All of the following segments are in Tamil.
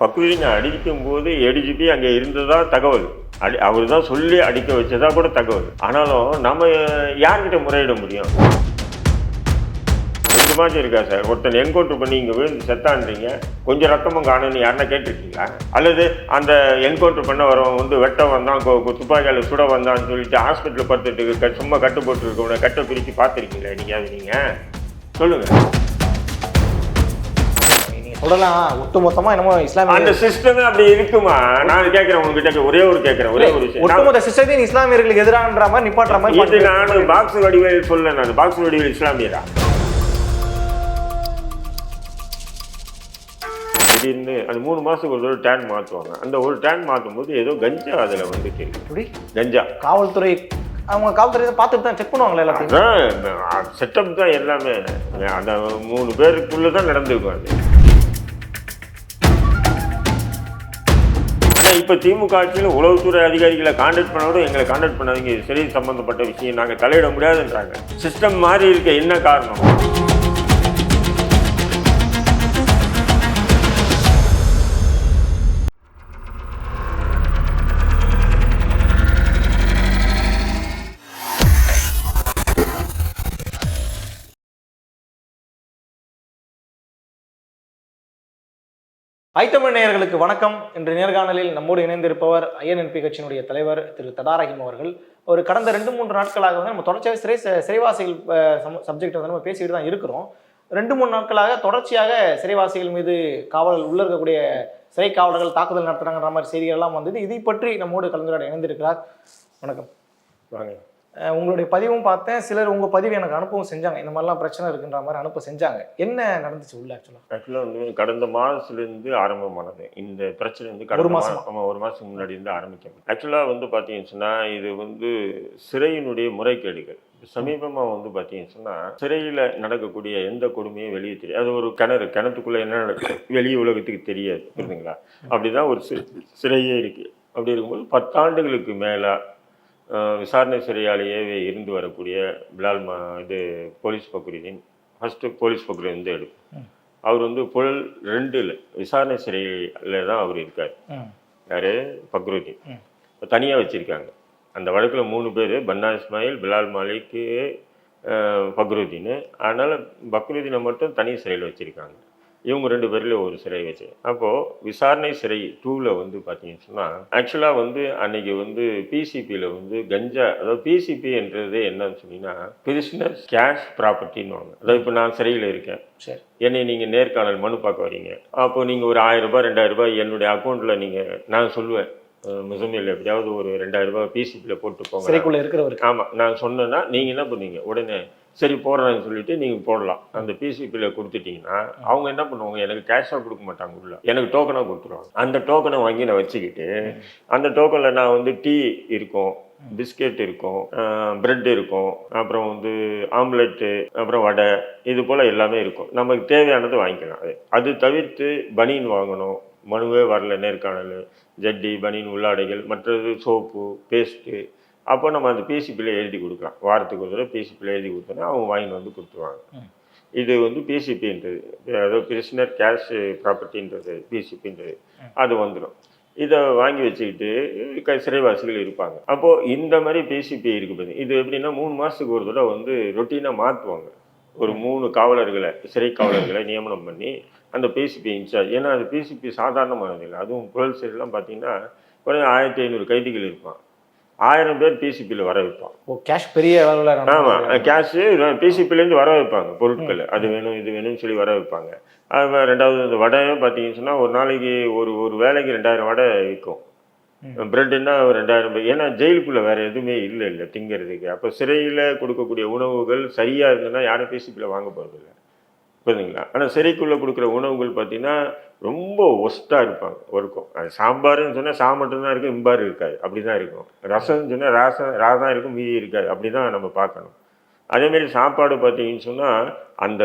பக்ரீனை அடிக்கும் போது ஏடிஜிபி அங்கே இருந்ததா தகவல். அடி அவர் தான் சொல்லி அடிக்க வச்சதா கூட தகவல். ஆனாலும் நம்ம யார்கிட்ட முறையிட முடியும்? கொஞ்சமாச்சும் இருக்கா சார்? ஒருத்தன் என்கவுண்டர் பண்ணி இங்கே விழுந்து செத்தான்றீங்க. கொஞ்சம் ரத்தமும் காணும்னு யாருன்னா கேட்டிருக்கீங்களா? அல்லது அந்த என்கவுண்டர் பண்ண வரவன் வந்து வெட்ட வந்தான் துப்பாக்கியால் சுட வந்தான்னு சொல்லிட்டு ஹாஸ்பிட்டலில் படுத்துட்டு க- சும்மா கட்டு போட்டுருக்கவனை கட்டை பிரித்து பார்த்துருக்கீங்களா நீங்கள் அது நீங்கள் சொல்லுங்கள் சொல்லலாம். ஒட்டுமொத்தமா என்னமோ அந்த இஸ்லாமிய சிஸ்டமே அப்படி இருக்குமா? நான் கேட்குறேன் உங்ககிட்ட ஒரே ஒரு கேட்குறேன் ஒரே ஒரு விஷயம். ஒட்டுமொத்த சிஸ்டத்தையும் இஸ்லாமியர்களுக்கு எதிரான்ற மாதிரி நிப்பாட்டுற மாதிரி இது. நான் பாக்ஸ் வடிவேல் சொல்ல நான். பாக்ஸ் வடிவேல் இஸ்லாமியரா? திடீர்னு அந்த மூணு மாசத்துக்கு ஒரு தடவை டேன் மாற்றுவாங்க அந்த ஒரு டேன் மாற்றும் போது ஏதோ கஞ்சா அதில் வந்துட்டு. எப்படி? கஞ்சா. காவல்துறை அவங்க காவல்துறை இதை பார்த்துட்டு தான் செக் பண்ணுவாங்களே எல்லாத்தையும்? செட்டப் தான் எல்லாமே. அந்த மூணு பேருக்குள்ள தான் நடந்திருக்கும் அது. இப்போ திமுக ஆட்சியில் உளவுத்துறை அதிகாரிகளை கான்டாக்ட் பண்ணவரும் எங்களை கான்டாக்ட் பண்ணாதீங்க. இது சிறை சம்பந்தப்பட்ட விஷயம். நாங்கள் தலையிட முடியாதுன்றாங்க. சிஸ்டம் மாறி இருக்க என்ன காரணம்? ஐத்தமிழ் நேயர்களுக்கு வணக்கம். இன்று நேர்காணலில் நம்மோடு இணைந்திருப்பவர் ஐஎன்என்பி கட்சியினுடைய தலைவர் திரு தடாரஹிம் அவர்கள். ஒரு கடந்த ரெண்டு மூன்று நாட்களாக வந்து நம்ம தொடர்ச்சியாக சிறை சிறைவாசிகள் சப்ஜெக்ட் வந்து நம்ம பேசிட்டு தான் இருக்கிறோம். ரெண்டு மூணு நாட்களாக தொடர்ச்சியாக சிறைவாசிகள் மீது காவல் உள்ள இருக்கக்கூடிய சிறை காவலர்கள் தாக்குதல் நடத்துறாங்கன்ற மாதிரி செய்திகள் எல்லாம் வந்தது. இதை பற்றி நம்மோடு கலந்துரையாட இணைந்திருக்கிறார். வணக்கம். வாங்க. உங்களுடைய பதிவும் பார்த்தேன். சிலர் உங்க பதிவு எனக்கு அனுப்பவும் செஞ்சாங்க. இந்த மாதிரிலாம் பிரச்சனை இருக்குன்ற மாதிரி அனுப்ப செஞ்சாங்க. என்ன நடந்துச்சு உள்ள ஆக்சுவலா ஆக்சுவலாக வந்து கடந்த மாதத்துலேருந்து ஆரம்பமானது. இந்த பிரச்சனை வந்து ஒரு கடந்த? மாதம் ஆமாம் ஒரு மாதத்துக்கு முன்னாடி இருந்து ஆரம்பிக்கும். ஆக்சுவலாக வந்து பார்த்தீங்கன்னு சொன்னால் இது வந்து சிறையினுடைய முறைகேடுகள். சமீபமாக வந்து பார்த்தீங்கன்னு சொன்னால் சிறையில் நடக்கக்கூடிய எந்த கொடுமையும் வெளியே தெரியாது. அது ஒரு கிணறு. கிணத்துக்குள்ளே என்ன நடக்குது? வெளி உலகத்துக்கு தெரியாது. புரியுதுங்களா? அப்படிதான் ஒரு சிறை சிறையே இருக்குது அப்படி இருக்கும்போது பத்தாண்டுகளுக்கு மேலே விசாரணை சிறையாலேயே இருந்து வரக்கூடிய பிலால் மா இது police Bakrideen first police Bakrideen வந்து எடுக்கும் அவர் வந்து புழல் ரெண்டுல விசாரணை சிறையில் தான் அவர் இருக்கார். யாரு? பக்ருதீன் ம். தனியாக வச்சிருக்காங்க. அந்த வழக்கில் மூணு பேர் பன்னா இஸ்மாயில் பிலால் மாலிக்கு பக்ருதீன் அதனால் பக்ருதீனை மட்டும் தனி சிறையில் வச்சுருக்காங்க. இவங்க ரெண்டு பேர்ல ஒரு சிறை வச்சு. அப்போது விசாரணை சிறை டூவில் வந்து பார்த்தீங்கன்னு சொன்னால் ஆக்சுவலாக வந்து அன்னைக்கு வந்து பிசிபியில் வந்து கஞ்சா அதாவது பிசிபி என்றது என்னன்னு சொன்னீங்கன்னா பிரிஸ்னஸ் கேஷ் ப்ராப்பர்ட்டின்னு வாங்க. அதாவது இப்போ நான் சிறையில் இருக்கேன். சரி. என்னை நீங்கள் நேர்காணல் மனு பார்க்க வரீங்க அப்போ நீங்கள் ஒரு ஆயிரம் ரூபாய் ரெண்டாயிரம் ரூபாய் என்னுடைய அக்கௌண்ட்டில் நீங்கள் நான் சொல்லுவேன். முசமில் எப்படியாவது ஒரு ரெண்டாயிரம் ரூபாய் பிசிபியில் போட்டு போங்க. சிறைக்குள்ள இருக்கிறவருக்கு. ஆமாம் நான் சொன்னேன்னா நீங்கள் என்ன பண்ணுவீங்க? உடனே சரி போடுறேன்னு சொல்லிட்டு நீங்கள் போடலாம். அந்த பிசிபியில் கொடுத்துட்டீங்கன்னா அவங்க என்ன பண்ணுவாங்க? எனக்கு கேஷாக கொடுக்க மாட்டாங்க உள்ள. எனக்கு டோக்கனாக கொடுத்துருவாங்க. அந்த டோக்கனை வாங்கி நான் வச்சுக்கிட்டு அந்த டோக்கனில் நான் வந்து டீ இருக்கும் பிஸ்கெட் இருக்கும் பிரெட் இருக்கும் அப்புறம் வந்து ஆம்லெட்டு அப்புறம் வடை இது போல் எல்லாமே இருக்கும். நமக்கு தேவையானது வாங்கிக்கலாம். அது அது தவிர்த்து பனியன் வாங்கணும். மனுவே வரல நேர்காணல். ஜட்டி பனியன் உள்ளாடைகள் மற்றது சோப்பு பேஸ்ட்டு அப்போ நம்ம அந்த பிசிபியில் எழுதி கொடுக்கலாம். வாரத்துக்கு ஒரு தடவை பிசிபியில் எழுதி கொடுத்தோன்னா அவங்க வாங்கிட்டு வந்து கொடுத்துருவாங்க. இது வந்து பிசிபின்றது அதாவது பிரிஸ்னர் கேஷ் ப்ராப்பர்ட்டின்றது பிசிபின்றது அது வந்துடும் இதை வாங்கி வச்சுக்கிட்டு க- சிறைவாசிகள் இருப்பாங்க. அப்போது இந்த மாதிரி பிசிபி இருக்கு பாருங்க. இது எப்படின்னா மூணு மாதத்துக்கு ஒரு தடவை வந்து ரொட்டீனாக மாற்றுவாங்க ஒரு மூணு காவலர்களை சிறை காவலர்களை நியமனம் பண்ணி அந்த பிசிபி இன்சார்ஜ். ஏன்னா அது பிசிபி சாதாரணமானது இல்லை. அதுவும் புழல் சிறைலாம் பார்த்தீங்கன்னா குறைஞ்ச ஆயிரத்தி ஐநூறு கைதிகள் இருப்பான் ஆயிரம் பேர் பிசிபியில் வர வைப்பான் ஓ கேஷ் பெரிய அளவில் ஆமாம் கேஷு பிசிபிலேருந்து வர வைப்பாங்க பொருட்கள். அது வேணும் இது வேணும்னு சொல்லி வர வைப்பாங்க. அது ரெண்டாவது இந்த வடையை பார்த்தீங்கன்னு சொன்னால் ஒரு நாளைக்கு ஒரு ஒரு வேலைக்கு ரெண்டாயிரம் வடை விற்கும். பிரெட்டுன்னா ஒரு ரெண்டாயிரம் ஏன்னா ஜெயிலுக்குள்ளே வேறு எதுவுமே இல்லை இல்லை திங்கிறதுக்கு. அப்போ சிறையில் கொடுக்கக்கூடிய உணவுகள் சரியாக இருந்ததுன்னா யாரும் பிசிபியில் வாங்க போகிறதில்ல புரியுதுங்களா ஆனால் சிறைக்குள்ளே கொடுக்குற உணவுகள் பார்த்திங்கன்னா ரொம்ப ஒஸ்ட்டாக இருப்பாங்க ஒருக்கும். அது சாம்பார்னு சொன்னால் சா மட்டும்தான் இருக்கும் இம்பார் இருக்காது அப்படி தான் இருக்கும். ரசம்னு சொன்னால் ராசம் ரா தான் இருக்கும் மீதி இருக்காது அப்படி தான் நம்ம பார்க்கணும். அதேமாரி சாப்பாடு பார்த்தீங்கன்னு சொன்னால் அந்த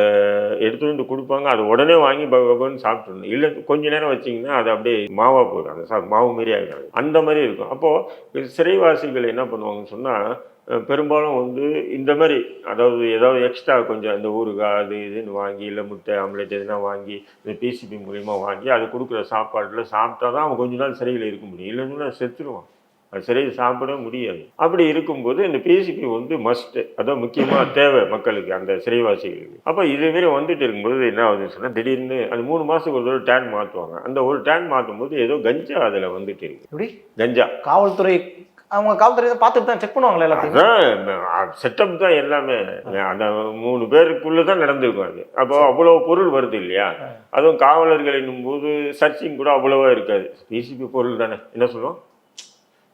எடுத்து வந்து கொடுப்பாங்க அதை உடனே வாங்கி பகவான் சாப்பிட்றணும் இல்லை கொஞ்ச நேரம் வச்சிங்கன்னா அது அப்படியே மாவாக போயிடும் அந்த சா மாவு மாரி ஆகிடும் அந்த மாதிரி இருக்கும். அப்போது சிறைவாசிகள் என்ன பண்ணுவாங்கன்னு சொன்னால் பெரும்பாலும் வந்து இந்த மாதிரி அதாவது ஏதாவது எக்ஸ்ட்ரா கொஞ்சம் இந்த ஊறுகாய் அது இதுன்னு வாங்கி இல்லை முட்டை ஆம்லெட் எதுனா வாங்கி இந்த பிசிபி மூலிமா வாங்கி அது கொடுக்குற சாப்பாட்டில் சாப்பிட்டா தான் அவன் கொஞ்ச நாள் சிறையில் இருக்க முடியும். இல்லைன்னா செத்துருவான். அது சிறையில் சாப்பிட முடியாது. அப்படி இருக்கும்போது இந்த பிசிபி வந்து மஸ்ட் அதான் முக்கியமாக தேவை மக்களுக்கு அந்த சிறைவாசிகளுக்கு. அப்போ இதுமாரி வந்துட்டு இருக்கும்போது என்ன ஆகுதுன்னு சொன்னால் திடீர்னு அது மூணு மாதத்துக்கு ஒரு தடவை டேங்க் மாற்றுவாங்க அந்த ஒரு டேங்க் மாற்றும் போது ஏதோ கஞ்சா அதில் வந்துட்டு இருக்கு. எப்படி? கஞ்சா. காவல்துறை அவங்க காவல்துறை தான் பார்த்துட்டு தான் செக் பண்ணுவாங்களா எல்லாத்தையும்? செட்டப் தான் எல்லாமே. அந்த மூணு பேருக்குள்ள தான் நடந்திருக்கும் அது. அப்போ அவ்வளோ பொருள் வருது இல்லையா? அதுவும் காவலர்கள் என்னும்போது சர்ச்சிங் கூட அவ்வளவா இருக்காது. பிசிபி பொருள் தானே. என்ன சொல்லுவோம்?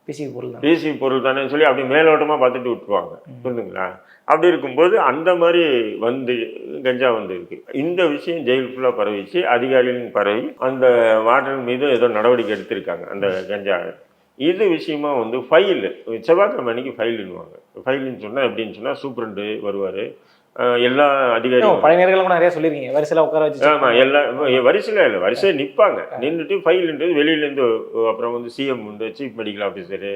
பிசி பொருள் தான். பிசிபி பொருள் தானே சொல்லி அப்படி மேலோட்டமாக பார்த்துட்டு விட்டுருவாங்க. புரியுதுங்களா அப்படி இருக்கும்போது அந்த மாதிரி வந்து கஞ்சா வந்து இருக்கு. இந்த விஷயம் ஜெயில் ஃபுல்லாக பரவிச்சு அதிகாரிகளின் பரவி அந்த வார்டன் மீது ஏதோ நடவடிக்கை எடுத்திருக்காங்க அந்த கஞ்சா இது விஷயமா வந்து ஃபைல் செவ்வாய்க்கிழமை அன்னைக்கு ஃபைலுன்னுவாங்க ஃபைலுன்னு சொன்னால் எப்படின்னு சொன்னால் சூப்பரண்டு வருவார். எல்லா அதிகாரிகளும் பழைய கூட நிறைய சொல்லியிருக்கீங்க வரிசையில உட்கார வச்சு ஆமாம் எல்லா வரிசையில் இல்லை வரிசையில் நிற்பாங்க நின்றுட்டு ஃபைல்ன்றது வெளியிலேருந்து அப்புறம் வந்து சிஎம் உண்டு சீஃப் மெடிக்கல் ஆஃபீஸரு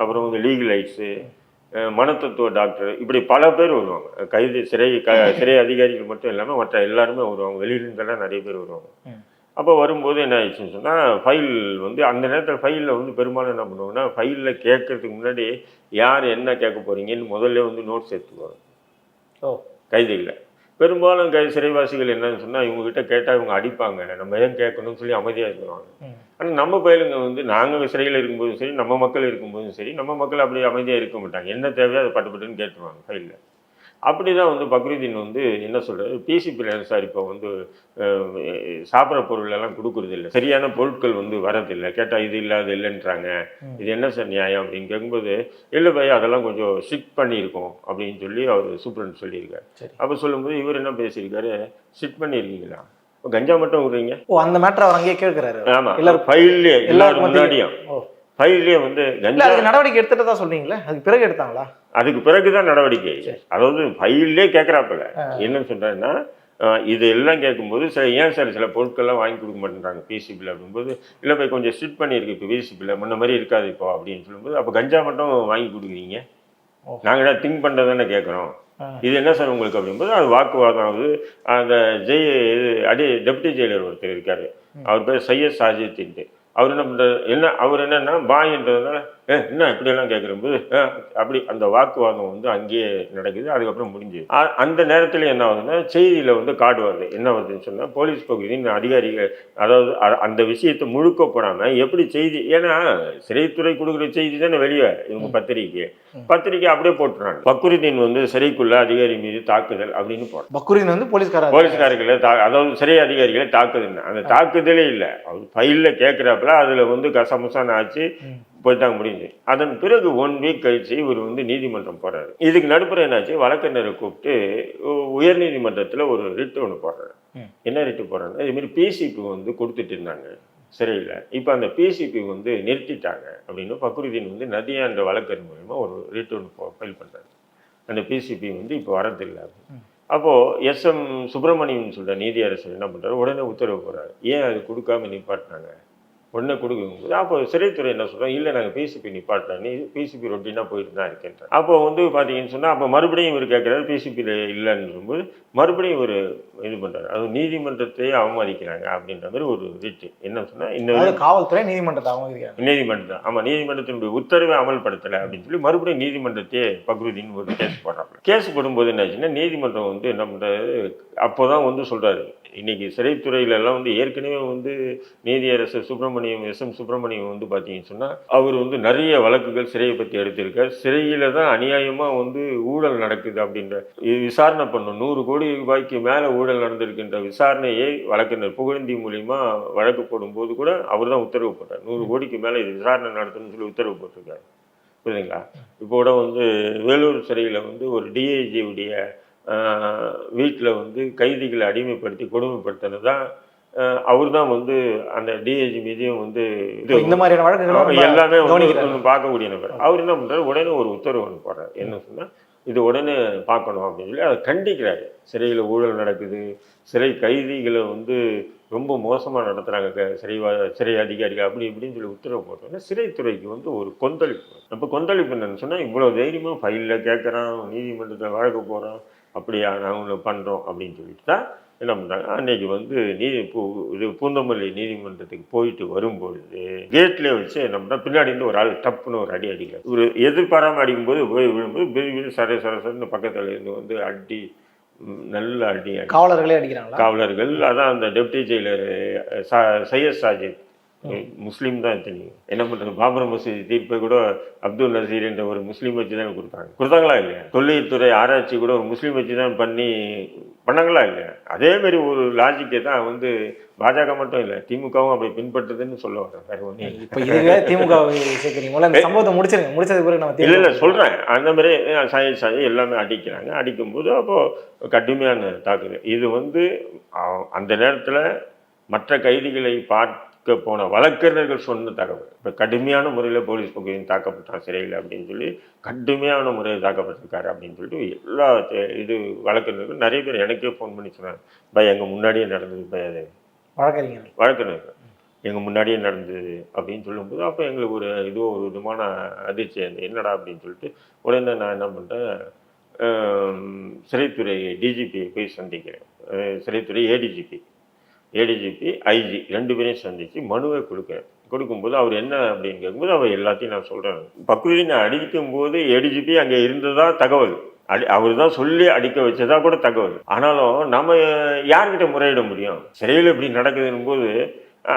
அப்புறம் வந்து லீகல் ஐட்ஸு மனத்தத்துவ டாக்டர் இப்படி பல பேர் வருவாங்க. கைது சிறை க சிறை அதிகாரிகள் மட்டும் இல்லாமல் மற்ற எல்லாருமே வருவாங்க. வெளியிலேருந்தெல்லாம் நிறைய பேர் வருவாங்க. அப்போ வரும்போது என்ன ஆயிடுச்சுன்னு சொன்னால் ஃபைல் வந்து அந்த நேரத்தில் ஃபைலில் வந்து பெரும்பாலும் என்ன பண்ணுவாங்கன்னா ஃபைலில் கேட்கறதுக்கு முன்னாடி யார் என்ன கேட்க போகிறீங்கன்னு முதல்ல வந்து நோட்ஸ் எடுத்துக்குவாங்க ஓ. கைதிகளை பெரும்பாலும் கை சிறைவாசிகள் என்னன்னு சொன்னால் இவங்ககிட்ட கேட்டால் இவங்க அடிப்பாங்க. நம்ம ஏன் கேட்கணும்னு சொல்லி அமைதியாக ம். ஆனால் நம்ம பயலுங்க வந்து நாங்கள் சிறையில் இருக்கும்போதும் சரி நம்ம மக்கள் இருக்கும்போதும் சரி நம்ம மக்கள் அப்படி அமைதியாக இருக்க மாட்டாங்க. என்ன தேவையோ அதை பட்டு பட்டுன்னு கேட்டுருவாங்க ஃபைலில் அப்படி தான் வந்து பக்ரீதீன் வந்து என்ன சொல்கிறது பிசிபி சார் இப்போ வந்து சாப்பிட்ற பொருள் எல்லாம் கொடுக்குறது இல்லை. சரியான பொருட்கள் வந்து வரதில்லை. கேட்டால் இது இல்லை அது இல்லைன்றாங்க. இது என்ன சார் நியாயம் அப்படின்னு கேட்கும்போது இல்லை பையா அதெல்லாம் கொஞ்சம் ஸ்ட்ரிக்ட் பண்ணியிருக்கோம் அப்படின்னு சொல்லி அவர் சூப்பரண்ட் சொல்லியிருக்காரு. அப்போ சொல்லும்போது இவர் என்ன பேசியிருக்காரு? ஸ்ட்ரிக்ட் பண்ணியிருக்கீங்களா? கஞ்சா மட்டும் விடுறீங்க ஓ அந்த மேட்டர் அவர் அங்கேயே கேட்கிறாரு ஆமாம் எல்லாரும் ஃபைல்லே எல்லாரும் முன்னாடியும். ஃபைல்லே வந்து கஞ்சா நடவடிக்கை எடுத்துட்டு தான் சொல்றீங்களே? அதுக்கு பிறகு எடுத்தாங்களா? அதுக்கு பிறகு தான் நடவடிக்கை அதாவது ஃபைல்லே கேட்குறாப்புல ஆ. என்ன சொல்கிறேன்னா இது எல்லாம் கேட்கும்போது சரி ஏன் சார் சில பொருட்கள்லாம் வாங்கி கொடுக்க மாட்டேன்றாங்க? பிசிபியில் அப்படிங்கும்போது இல்லை போய் கொஞ்சம் ஸ்ட்ரிட் பண்ணியிருக்கு இப்போ பிசிபியில் முன்ன மாதிரி இருக்காது இப்போ அப்படின்னு சொல்லும்போது அப்போ கஞ்சா மட்டும் வாங்கி கொடுக்குறீங்க. நாங்கள் தான் திங்க் பண்ணுறது தானே கேட்குறோம். இது என்ன சார் உங்களுக்கு அப்படிங்கும்போது அது வாக்குவாதம் ஆகுது அந்த ஜெய் இது அடி டெப்டி ஜெயிலர் ஒருத்தர் இருக்கார். அவர் பேர் சையத் சாஜித்தின்ட்டு அவர் என்ன பண்ணுறாரு என்ன அவர் என்னன்னா பாயின்றதுனால என்ன இப்படியெல்லாம் கேட்குறம்போது அப்படி அந்த வாக்குவாதம் வந்து அங்கேயே நடக்குது அதுக்கப்புறம் முடிஞ்சுது அ- அந்த நேரத்தில் என்ன ஆகுதுன்னா செய்தியில் வந்து கார்டு வருது. என்ன வருதுன்னு சொன்னால் போலீஸ் பகுதியின் அதிகாரிகள் அதாவது அந்த விஷயத்தை முழுக்க போடாமல் எப்படி செய்தி ஏன்னா சிறைத்துறை கொடுக்குற செய்தி தானே வெளியே இவங்க பத்திரிக்கை பத்திரிக்கை அப்படியே போட்டுறாங்க. பக்ருதீன் வந்து சிறைக்குள்ள அதிகாரி மீது தாக்குதல் அப்படின்னு போடுறாங்க. பக்ரீன் வந்து போலீஸ்காரர் போலீஸ்காரர்களை தா அதாவது சிறை அதிகாரிகளை தாக்குதுன்னு. அந்த தாக்குதலே இல்லை. அவர் ஃபைலில் கேட்குறாப்புல அதில் வந்து கசமுசான ஆச்சு. போயிட்டாங்க முடிஞ்சு. அதன் பிறகு ஒன் வீக் கழிச்சு இவர் வந்து நீதிமன்றம் போறாரு. இதுக்கு நடுப்புற என்னாச்சு? வழக்கறிஞரை கூப்பிட்டு உ- உயர்நீதிமன்றத்தில் ஒரு ரிட் ஒன்று போடுறாரு. என்ன ரிட்டு போடுறாங்கன்னா இதுமாரி பிசிபி வந்து கொடுத்துட்டு இருந்தாங்க சிறையில். இப்போ அந்த பிசிபி வந்து நிறுத்திட்டாங்க அப்படின்னு பக்ருதீன் வந்து நதியா என்ற வழக்கறிஞர் மூலமா ஒரு ரிட் ஒன்று ஃபைல் பண்ணுறாரு அந்த பிசிபி வந்து இப்போ வரதில்லை அப்போது எஸ்எம் சுப்பிரமணியன் சொல்கிற நீதியரசர் என்ன பண்ணுறாரு உடனே உத்தரவு போடுறாரு. ஏன் அது கொடுக்காம நிப்பாட்டினாங்க? உடனே கொடுக்கும்போது அப்போ சிறைத்துறை என்ன சொல்கிறோம் இல்லை நாங்கள் பிசிபி நிப்பாட்டலாம் நீ பிசிபி ரொட்டீனாக போயிட்டு தான் இருக்கேன் அப்போ வந்து பார்த்தீங்கன்னு சொன்னால் அப்போ மறுபடியும் இவர் கேட்குறாரு பிசிபியில் இல்லைன்னு சொல்லும்போது மறுபடியும் இவர் இது பண்ணுறாரு அது நீதிமன்றத்தையே அவமதிக்கிறாங்க அப்படின்ற மாதிரி ஒரு ரிட்டு என்ன சொன்னால் இந்த காவல்துறை நீதிமன்றத்தை அவமதிக்கிறாங்க. நீதிமன்றம் ஆமாம் நீதிமன்றத்தினுடைய உத்தரவை அமல்படுத்தலை அப்படின்னு சொல்லி மறுபடியும் நீதிமன்றத்தையே பக்ருதீன் ஒரு கேஸ் போடுறாங்க கேஸ் போடும்போது என்னாச்சுன்னா நீதிமன்றம் வந்து என்ன பண்ணுறாரு அப்போ தான் வந்து சொல்கிறாரு இன்னைக்கு சிறைத்துறையில எல்லாம் வந்து ஏற்கனவே வந்து நீதியரசர் சுப்பிரமணியம் எஸ் எம் சுப்பிரமணியம் வந்து பார்த்தீங்கன்னு சொன்னால் அவர் வந்து நிறைய வழக்குகள் சிறையை பற்றி எடுத்திருக்கார். சிறையில் தான் அநியாயமாக வந்து ஊழல் நடக்குது அப்படின்ற விசாரணை பண்ணும் நூறு கோடி ரூபாய்க்கு மேலே ஊழல் நடந்திருக்கின்ற விசாரணையை வழக்கறிஞர் புகழந்தி மூலியமா வழக்கு போடும்போது கூட அவர் தான் உத்தரவு போட்டார். நூறு கோடிக்கு மேலே இது விசாரணை நடத்தணும்னு சொல்லி உத்தரவு போட்டிருக்காரு. புரியுதுங்களா? இப்போ கூட வந்து வேலூர் சிறையில் வந்து ஒரு டிஐஜியுடைய வீட்டில் வந்து கைதிகளை அடிமைப்படுத்தி கொடுமைப்படுத்தினது தான் அவர் தான் வந்து அந்த டிஐஜி மீதையும் வந்து இந்த மாதிரியான வழக்குகள் எல்லாமே வந்து பார்க்கக்கூடிய நபர். அவர் என்ன பண்றாரு? உடனே ஒரு உத்தரவு ஒன்று போடுறாரு. என்ன சொன்னா இது உடனே பார்க்கணும் அப்படின்னு சொல்லி அதை கண்டிக்கிறாரு. சிறையில் ஊழல் நடக்குது. சிறை கைதிகளை வந்து ரொம்ப மோசமாக நடத்துகிறாங்க க சிறை அதிகாரிகள் அப்படி இப்படின்னு சொல்லி உத்தரவு போட்டோன்னே சிறைத்துறைக்கு வந்து ஒரு கொந்தளிப்பு அப்போ கொந்தளிப்பு என்னன்னு சொன்னால் இவ்வளோ தைரியமாக ஃபைலில் கேட்குறான் நீதிமன்றத்தில் வழக்கு போகிறோம் அப்படியா நாங்கள் பண்ணுறோம் அப்படின்னு சொல்லிட்டு தான் என்ன பண்ணுறாங்க அன்னைக்கு வந்து நீதி இது பூந்தமல்லி நீதிமன்றத்துக்கு போயிட்டு வரும்பொழுது கேட்லேயே வச்சு என்ன பண்ணுறா பின்னாடி இருந்து ஒரு ஆள் டப்புன்னு ஒரு அடி அடிக்கிறார். ஒரு எதிர்பாராமல் அடிக்கும்போது போய் விழும்போது பெரிய பெரிய சர சர சரன்னு பக்கத்தில் இருந்து வந்து அடி நல்ல அடி காவலர்களே அடிக்கிறாங்களா? காவலர்கள் அதான் அந்த டெப்டி ஜெயிலர் சையத் சாஜித். முஸ்லீம் தான் தெரியும் என்ன பண்றது? பாபர் மசூதி தீர்ப்பை கூட அப்துல் நசீர் என்ற ஒரு முஸ்லீம் வச்சு தான் கொடுத்தாங்க. கொடுத்தாங்களா இல்லையா? தொல்லியத்துறை ஆராய்ச்சி கூட ஒரு முஸ்லீம் வச்சு தான் பண்ணி பண்ணாங்களா இல்லையா? அதே மாதிரி ஒரு லாஜிக்கை தான் வந்து பாஜக மட்டும் இல்லை திமுகவும் அப்படி பின்பற்றுதுன்னு சொல்ல வரேன் வேற ஒன்றும் இப்போ இதுவே திமுக சம்பவத்தை முடிச்சிருங்க. முடிச்சதுக்கு பிறகு நம்ம இல்லை இல்லை சொல்கிறேன் அந்த மாதிரி சாய சாய எல்லாமே அடிக்கிறாங்க. அடிக்கும்போது அப்போது கடுமையான தாக்குதல். இது வந்து அந்த நேரத்தில் மற்ற கைதிகளை பார்க்க போன வழக்கறிஞர்கள் சொன்ன தகவல். இப்போ கடுமையான முறையில் போலீஸ் பகுதியும் தாக்கப்பட்டான் சிறையில் அப்படின்னு சொல்லி கடுமையான முறையில் தாக்கப்பட்டிருக்காரு அப்படின்னு சொல்லிட்டு எல்லா இது வழக்கறிஞர்கள் நிறைய பேர் எனக்கே ஃபோன் பண்ணி சொன்னாங்க. பை எங்கள் முன்னாடியே நடந்தது பை அது. வழக்கறிஞர் வழக்கறிஞர்கள். எங்கள் முன்னாடியே நடந்தது அப்படின்னு சொல்லும்போது அப்போ எங்களுக்கு ஒரு இது ஒரு விதமான அதிர்ச்சி அந்த என்னடா அப்படின்னு சொல்லிட்டு உடனே நான் என்ன பண்ணிட்டேன் சிறைத்துறை டிஜிபியை போய் சந்திக்கிறேன். சிறைத்துறை ஏடிஜிபி ஏடிஜிபி ஐஜி ரெண்டு பேரையும் சந்தித்து மனுவை கொடுக்குறேன் கொடுக்கும்போது அவர் என்ன அப்படின்னு கேட்கும்போது அவர் எல்லாத்தையும் நான் சொல்கிறேன் பக்ரீதினை அடிக்கும் போது ஏடிஜிபி அங்கே இருந்ததா தகவல்? அடி அவர் தான் சொல்லி அடிக்க வச்சதா கூட தகவல். ஆனாலும் நம்ம யார்கிட்ட முறையிட முடியும்? சிறையில் இப்படி நடக்குதுன்னு போது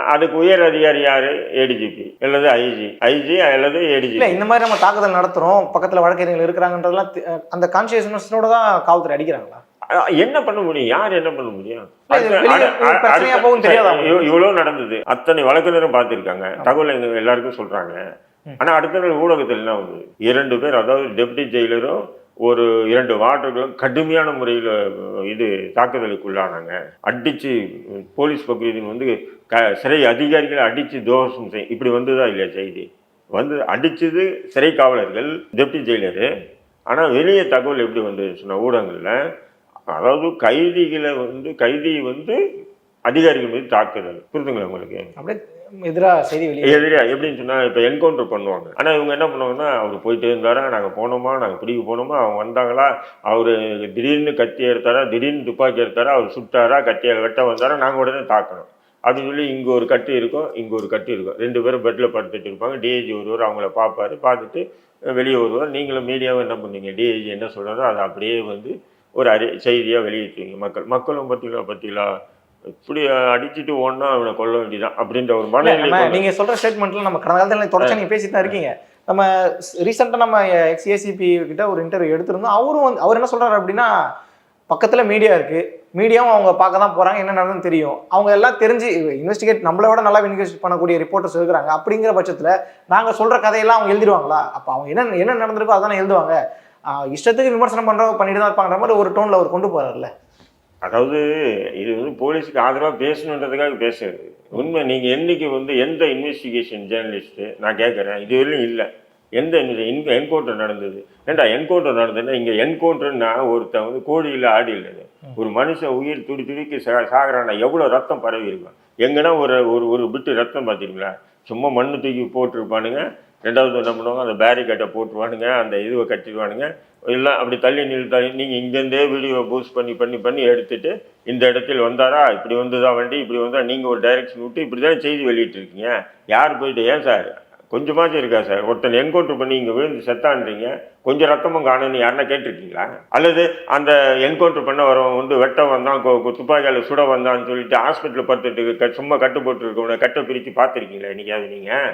அதுக்கு உயர் அதிகாரி யாரு? ஏடிஜிபி அல்லது ஐஜி ஐஜி அல்லது ஏடிஜிபி இந்த மாதிரி நம்ம தாக்குதல் நடத்துறோம் பக்கத்தில் வழக்கறிஞர்கள் இருக்கிறாங்கன்றதெல்லாம் அந்த கான்சியஸ்னஸோட தான் காவல்துறை அடிக்கிறாங்களா? என்ன பண்ண முடியும்? யார் என்ன பண்ண முடியும்? அடுத்த- இவ்வளவு நடந்தது. அத்தனை வழக்கறிஞரும் பார்த்திருக்காங்க. தகவல் எங்க எல்லாருக்கும் சொல்றாங்க. ஆனா அடுத்த நாள் ஊடகத்தில் என்ன வந்தது இரண்டு பேர் அதாவது டெப்டி ஜெயிலரும் ஒரு இரண்டு வார்டர்களும் கடுமையான முறையில் இது தாக்குதலுக்குள்ளானாங்க. அடிச்சு போலீஸ் பகுதியின் வந்து க சிறை அதிகாரிகளை அடிச்சு தோஷம் செய் இப்படி வந்ததா இல்லையா செய்தி? வந்து அடிச்சது சிறை காவலர்கள் டெப்டி ஜெயிலரு. ஆனால் வெளியே தகவல் எப்படி வந்துச்சுன்னா ஊடகங்களில் அதாவது கைதிகளை வந்து கைதி வந்து அதிகாரிகள் மீது தாக்குதல். புரிதுங்களா உங்களுக்கு? அப்படியே எதிரா செய்தி வெளியே எதிரியா எப்படின்னு சொன்னா இப்போ என்கவுண்டர் பண்ணுவாங்க. ஆனா இவங்க என்ன பண்ணுவாங்கன்னா அவர் போயிட்டே இருந்தாரா நாங்க போனோமா நாங்க பிடிக்க போனோமா அவங்க வந்தாங்களா அவரு திடீர்னு கத்தி எடுத்தாரா திடீர்னு துப்பாக்கி எடுத்தாரா அவர் சுட்டாரா கத்தியால் வெட்ட வந்தாரா நாங்க உடனே தாக்கணும் அப்படின்னு சொல்லி இங்க ஒரு கட்டு இருக்கும் இங்க ஒரு கட்டு இருக்கும். ரெண்டு பேரும் பெட்ல படுத்துட்டு இருப்பாங்க. டிஐஜி ஒருவர் அவங்கள பார்ப்பாரு பார்த்துட்டு வெளியே வருவார். நீங்களும் மீடியாவும் என்ன பண்ணீங்க? டிஐஜி என்ன சொல்றாரோ அதை அப்படியே வந்து ஒரு அறி செய்தியாக வெளியிட்டுருவீங்க மக்கள் மக்களும் பற்றிலா பற்றிலா இப்படி அடிச்சுட்டு ஓடனா அவனை கொல்ல வேண்டியதான் அப்படின்ற ஒரு மனநிலை நீங்க சொல்ற ஸ்டேட்மெண்ட்ல நம்ம கடந்த காலத்துல தொடர்ச்சி நீங்க பேசிட்டு தான் இருக்கீங்க. நம்ம ரீசெண்டா நம்ம எக்ஸ் ஏசிபி கிட்ட ஒரு இன்டர்வியூ எடுத்திருந்தோம். அவரும் வந்து அவர் என்ன சொல்றாரு அப்படின்னா பக்கத்துல மீடியா இருக்கு. மீடியாவும் அவங்க பார்க்க தான் போறாங்க. என்ன நடக்குதுன்னு தெரியும். அவங்க எல்லாம் தெரிஞ்சு இன்வெஸ்டிகேட் நம்மளை விட நல்லா இன்வெஸ்ட் பண்ணக்கூடிய ரிப்போர்ட்டர்ஸ் இருக்கிறாங்க. அப்படிங்கிற பட்சத்துல நாங்க சொல்ற கதையெல்லாம் அவங்க எழுதிடுவாங்களா? அப்ப அவங்க என்ன என்ன நடந்திருக்கோ அதானே எழுதுவாங்க. இஷ்டத்துக்கு விமர்சனம் பண்ணுறவங்க பண்ணிட்டு தான் இருப்பாங்கிற மாதிரி ஒரு டோனில் அவர் கொண்டு போகிறார்ல அதாவது இது வந்து போலீஸுக்கு ஆதரவாக பேசணுன்றதுக்காக பேசுறது. உண்மை நீங்கள் என்னைக்கு வந்து எந்த இன்வெஸ்டிகேஷன் ஜேர்னலிஸ்ட்டு நான் கேட்குறேன் இது வரையும் இல்லை. எந்த இங்கே என்கவுண்டர் நடந்தது? ஏண்டா என்கவுண்டர் நடந்ததுன்னா இங்கே என்கவுண்டர்னா ஒருத்தன் வந்து கோழியில் ஆடி இல்லை ஒரு மனுஷன் உயிர் துடி துடிக்கு சா எவ்வளோ ரத்தம் பரவி இருக்கும் எங்கன்னா ஒரு ஒரு ஒரு பிட்டு ரத்தம் பார்த்தீங்களா சும்மா மண்ணு தூக்கி போட்டிருப்பானுங்க. ரெண்டாவது என்ன பண்ணுவாங்க? அந்த பேரிகேட்டை போட்டுருவானுங்க அந்த இதுவை கட்டிடுவானுங்க. இல்லை அப்படி தள்ளி நிறுத்தா நீங்கள் இங்கேருந்தே வீடியோ பூஸ்ட் பண்ணி பண்ணி பண்ணி எடுத்துட்டு இந்த இடத்தில் வந்தாரா? இப்படி வந்துதான் வண்டி? இப்படி வந்தால் நீங்கள் ஒரு டைரக்ஷன் விட்டு இப்படி தான் செய்தி வெளியிட்டிருக்கீங்க? யார் போயிட்டு ஏன் சார்? கொஞ்சமாச்சும் இருக்கா சார்? ஒருத்தன் என்கவுண்டர் பண்ணி இங்கே விழுந்து செத்தான்றீங்க. கொஞ்சம் ரத்தமும் காணும்னு யாருன்னா கேட்டிருக்கீங்களா? அல்லது அந்த என்கவுண்டர் பண்ண வரவன் வந்து வெட்ட வந்தான் துப்பாக்கியால் சுட வந்தான்னு சொல்லிட்டு ஹாஸ்பிட்டலில் படுத்துட்டு க- சும்மா கட்டு போட்டுருக்கவனை கட்டை பிரித்து பார்த்துருக்கீங்களா என்னைக்காவது நீங்கள்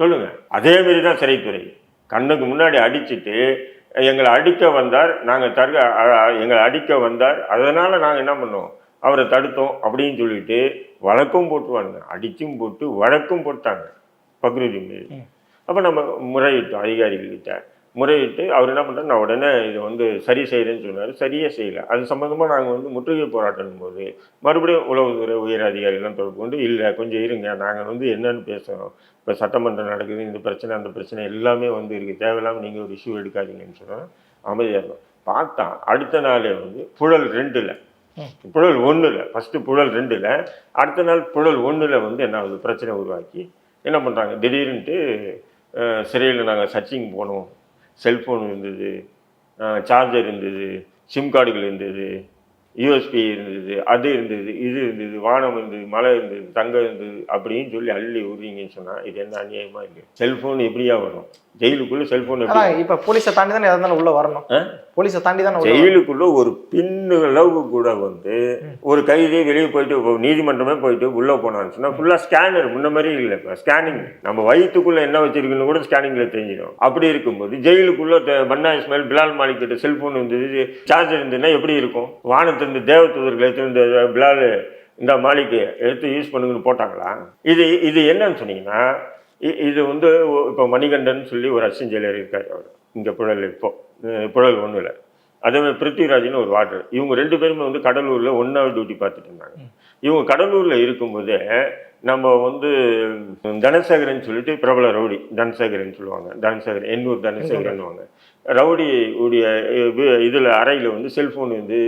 சொல்லுங்க. அதே மாதிரி தான் சிறைத்துறை. கண்ணுக்கு முன்னாடி அடிச்சிட்டு எங்களை அடிக்க வந்தார் நாங்கள் தருக எங்களை அடிக்க வந்தார் அதனால நாங்கள் என்ன பண்ணோம்? அவரை தடுத்தோம் அப்படின்னு சொல்லிட்டு வழக்கும் போட்டுருவானுங்க அடிச்சும் போட்டு வழக்கும் போட்டாங்க. பக்ரீன் மீது. அப்போ நம்ம முறையிட்டோம் அதிகாரிகள்கிட்ட. முறையிட்டு அவர் என்ன பண்ணுறாரு நான் உடனே இதை வந்து சரி செய்கிறேன்னு சொன்னார். சரியே செய்யலை. அது சம்மந்தமாக நாங்கள் வந்து முற்றுகை போராட்டம் போது மறுபடியும் உளவுத்துறை உயர் அதிகாரிகள்லாம் தொடர்பு கொண்டு இல்லை கொஞ்சம் இருங்க நாங்கள் வந்து என்னன்னு பேசுகிறோம் இப்போ சட்டமன்றம் நடக்குது இந்த பிரச்சனை அந்த பிரச்சனை எல்லாமே வந்து இருக்குது தேவையில்லாமல் நீங்கள் ஒரு இஷ்யூ எடுக்காதீங்கன்னு சொன்னோம் அமைதியாக இருக்கும் பார்த்தா அடுத்த நாளே வந்து புழல் ரெண்டில். புழல் ஒன்றில் ஃபஸ்ட்டு புழல் ரெண்டில். அடுத்த நாள் புழல் ஒன்றில் வந்து என்ன ஆகுது? பிரச்சனை உருவாக்கி என்ன பண்ணுறாங்க திடீர்னுட்டு சிறையில் நாங்கள் சர்ச்சிங் போனோம். செல்ஃபோன் இருந்தது சார்ஜர் இருந்தது சிம் கார்டுகள் இருந்தது யூஎஸ்பி இருந்தது அது இருந்தது இது இருந்தது வானம் இருந்தது மழை இருந்தது தங்கம் இருந்தது அப்படின்னு சொல்லி அள்ளி விடுறீங்கன்னு சொன்னா இது என்ன அநியாயமா இருக்கு? செல்போன் எப்படியா வரும்? ஜெயிலுக்குள்ள அதான் இப்ப போலீஸை தாண்டி தானே எதா இருந்தாலும் உள்ள வரணும்? போலீஸை தாண்டி தானே. ஜெயிலுக்குள்ள ஒரு பின்னு அளவு கூட வந்து ஒரு கைதி வெளியே போயிட்டு நீதிமன்றமே போயிட்டு உள்ள போனான்னு சொன்னா ஃபுல்லா ஸ்கேனர் முன்ன மாதிரி இல்லை இப்போ ஸ்கேனிங் நம்ம வயிற்றுக்குள்ள என்ன வச்சிருக்குன்னு கூட ஸ்கேனிங்ல தெரிஞ்சிடும். அப்படி இருக்கும்போது ஜெயிலுக்குள்ள மன்னா இஸ்மாயில் பிலால் மாலிக் கிட்ட செல்போன் இருந்தது சார்ஜர் இருந்ததுன்னா எப்படி இருக்கும்? வானத்திலிருந்து தேவதூதர்கள் எடுத்து இந்த பிலால் இந்த மாலிக்கு எடுத்து யூஸ் பண்ணுங்கன்னு போட்டாங்களா? இது இது என்னன்னு சொன்னீங்கன்னா இது வந்து இப்போ மணிகண்டன் சொல்லி ஒரு ஜெயிலர் இருக்காரு அவர். இங்கே புழல் இப்போ. அஹ் புழல் ஒன்றில் அதே மாதிரி பிருத்திவிராஜ்னு ஒரு வாட்டர் இவங்க ரெண்டு பேருமே வந்து கடலூரில் ஒன்றா டியூட்டி பார்த்துட்டு இருந்தாங்க. இவங்க கடலூரில் இருக்கும்போதே நம்ம வந்து தனசேகரன் சொல்லிட்டு பிரபல ரவுடி தனசேகரன் சொல்லுவாங்க. தனசேகரன் எண்ணூர் தனசேகரன்வாங்க ரவுடி உடைய இதில் அறையில் வந்து செல்ஃபோன் வந்து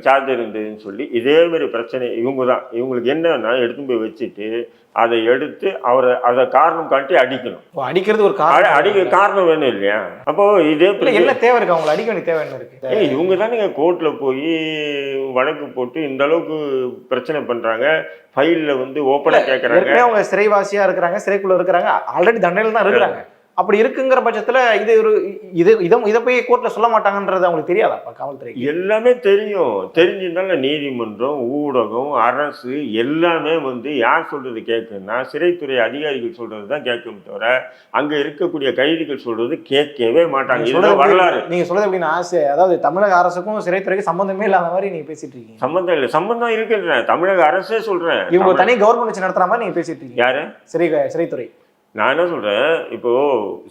சார்ஜர் இருந்ததுன்னு சொல்லி இதே மாதிரி பிரச்சனை இவங்க தான் இவங்களுக்கு என்னன்னா எடுத்துன்னு போய் வச்சுட்டு அதை எடுத்து அவரை அதை காரணம் காட்டி அடிக்கணும். அடிக்கிறது ஒரு அடி- காரணம் அடிக்க காரணம் வேணும் இல்லையா? அப்போ இதே என்ன தேவை இருக்கு? அவங்களை அடிக்க வேண்டிய தேவை என்ன இருக்கு? இவங்க தானே கோர்ட்ல போய் வழக்கு போட்டு இந்த அளவுக்கு பிரச்சனை பண்றாங்க. ஃபைல்ல வந்து ஓப்பனா கேக்குறாங்க. ஏற்கனவே அவங்க சிறைவாசியா இருக்கிறாங்க சிறைக்குள்ள இருக்கிறாங்க. ஆல்ரெடி தண்டனையில தான் இருக்கிறாங்க. அப்படி இருக்குங்கிற பட்சத்துல இது ஒரு இது இதை இதை போய் கோர்ட்ல சொல்ல மாட்டாங்கன்றது அவங்களுக்கு தெரியாதா காவல்துறைக்கு? எல்லாமே தெரியும். தெரிஞ்சிருந்தாலும் நீதிமன்றம் ஊடகம் அரசு எல்லாமே வந்து யார் சொல்றது கேட்குன்னா சிறைத்துறை அதிகாரிகள் சொல்றது தான் கேட்கும் தவிர அங்க இருக்கக்கூடிய கைதிகள் சொல்றது கேட்கவே மாட்டாங்க. சொல்றது வரலாறு. எப்படி- நீங்க சொல்றது எப்படின்னா ஆசை அதாவது தமிழக அரசுக்கும் சிறைத்துறைக்கும் சம்பந்தமே இல்லாத மாதிரி நீங்க பேசிட்டு இருக்கீங்க. சம்பந்தம் இல்லை. சம்பந்தம் இருக்குன்றேன் தமிழக அரசே சொல்றேன். இவங்க தனி கவர்மெண்ட் வச்சு நடத்துற மாதிரி நீங்க பேசிட்டு இருக்கீங்க. யாரு? சிறை சிறைத்துறை. நான் என்ன சொல்றேன்? இப்போ